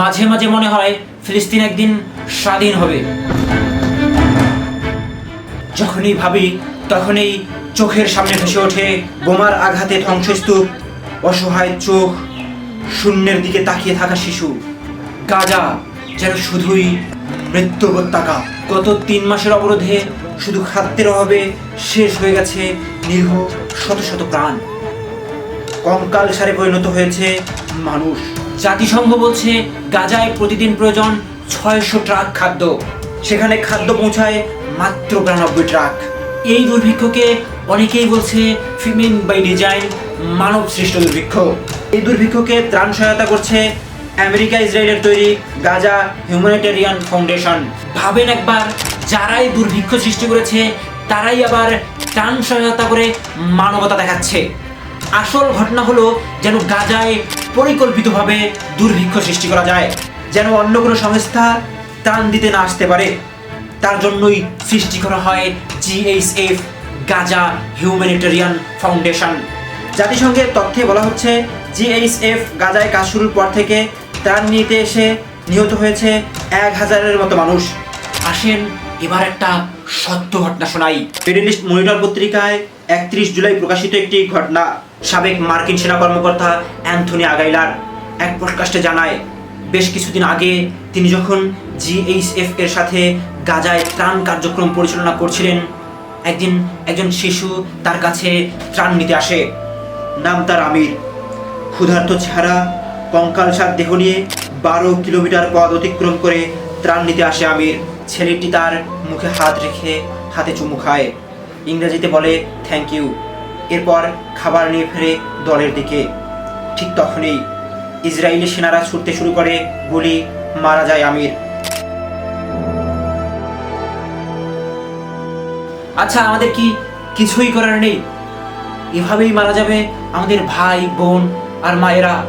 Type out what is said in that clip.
মাঝে মাঝে মনে হয় ফিলিস্তিন একদিন স্বাধীন হবে। যখনই ভাবি, তখনই চোখের সামনে ভেসে ওঠে বোমার আঘাতে ধ্বংসস্তূপ, অসহায় চোখ, শূন্যের দিকে তাকিয়ে থাকা শিশু। গাজা যেন শুধুই মৃত্যু উপত্যকা গত তিন মাসের অবরোধে শুধু খাদ্যের অভাবে শেষ হয়ে গেছে নিরীহ শত শত প্রাণ। কঙ্কাল সারে পরিণত হয়েছে মানুষ। জাতিসংঘ বলছে, গাজায় প্রতিদিন প্রয়োজন ছয়শো ট্রাক খাদ্য। সেখানে খাদ্য পৌঁছায় মাত্র বিরানব্বই ট্রাক। এই দুর্ভিক্ষকে অনেকেই বলছে, ফিমেন বাই ডিজাইন, মানব সৃষ্ট দুর্ভিক্ষ। এই দুর্ভিক্ষকে ত্রাণ সহায়তা করছে আমেরিকা, ইসরায়েলের তৈরি গাজা হিউম্যানিটেরিয়ান ফাউন্ডেশন। ভাবেন একবার, যারাই দুর্ভিক্ষ সৃষ্টি করেছে, তারাই আবার ত্রাণ সহায়তা করে মানবতা দেখাচ্ছে। আসল ঘটনা হলো যেন গাজায় পরিকল্পিতভাবে দুর্ভিক্ষ সৃষ্টি করা যায়, যেন অন্য কোনো সংস্থা ত্রাণ দিতে না আসতে পারে। তার জন্যই সৃষ্টি করা হয় জিএইচএফ গাজা হিউম্যানিটেরিয়ান ফাউন্ডেশন। জাতিসংঘের তথ্যে বলা হচ্ছে জিএইচএফ গাজায় কাজ শুরুর পর থেকে ত্রাণ নিতে এসে নিহত হয়েছে এক হাজারের মতো মানুষ। আসেন, এবার একটা সত্য ঘটনা শোনাই। ফেডারেলিস্ট মনিটর পত্রিকায় একত্রিশ জুলাই প্রকাশিত একটি ঘটনা। সাবেক মার্কিন সেনা কর্মকর্তা অ্যান্থনি আগাইলার এক পডকাস্টে জানায়, বেশ কিছুদিন আগে তিনি যখন জিএইচএফ এর সাথে গাজায় ত্রাণ কার্যক্রম পরিচালনা করছিলেন, একদিন একজন শিশু তার কাছে ত্রাণ নিতে আসে। নাম তার আমির। ক্ষুধার্ত চেহারা কঙ্কালসার দেহ নিয়ে বারো কিলোমিটার পথ অতিক্রম করে ত্রাণ নিতে আসে আমির। ছেলেটি তার মুখে হাত রেখে হাতে চুমু খায়। ইংরেজিতে বলে, থ্যাংক ইউ। এরপর খাবার নিয়ে ফেরে দলের দিকে। ঠিক তখনই ইসরায়েলি সেনারা ছুটতে শুরু করে, গুলি মারা যায় আমির। আচ্ছা আমাদের কি কিছুই করার নেই? এভাবেই মারা যাবে আমাদের ভাই, বোন আর মায়েরা।